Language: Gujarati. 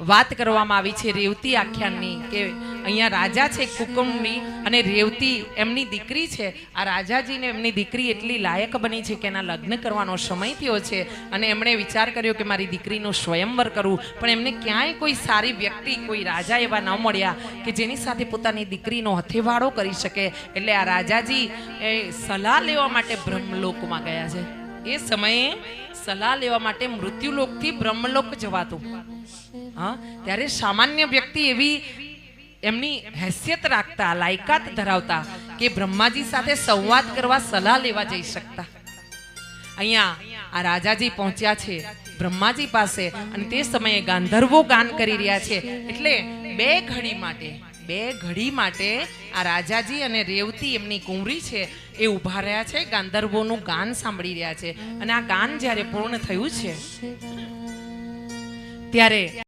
વાત કરવામાં આવી છે રેવતી આખ્યાનની કે અહીંયા રાજા છે કુકુમની અને રેવતી એમની દીકરી છે. આ રાજાજીને એમની દીકરી એટલી લાયક બની છે કે એના લગ્ન કરવાનો સમય થયો છે અને એમણે વિચાર કર્યો કે મારી દીકરીનું સ્વયંવર કરવું પણ એમને ક્યાંય કોઈ સારી વ્યક્તિ, કોઈ રાજા એવા ન મળ્યા કે જેની સાથે પોતાની દીકરીનો હથેવાળો કરી શકે. એટલે આ રાજાજી એ સલાહ લેવા માટે બ્રહ્મલોકમાં ગયા છે. એ સમયે સલાહ લેવા માટે મૃત્યુલોકથી બ્રહ્મલોક જવાતું. હા, ત્યારે સામાન્ય વ્યક્તિ એવી એમની હેસિયત રાખતા, લાયકાત ધરાવતા કે બ્રહ્માજી સાથે સંવાદ કરવા સલાહ લેવા જઈ શકતા. અહીંયા આ રાજાજી પહોંચ્યા છે, બ્રહ્માજી પાસે અને તે સમયે ગાંધર્વો ગાન કરી રહ્યા છે. એટલે બે ઘડી માટે બે ઘડી માટે આ રાજાજી અને રેવતી એમની કુંવરી છે એ ઊભા રહ્યા છે, ગાંધર્વોનું ગાન સાંભળી રહ્યા છે. અને આ ગાન જ્યારે પૂર્ણ થયું છે, ત્યારે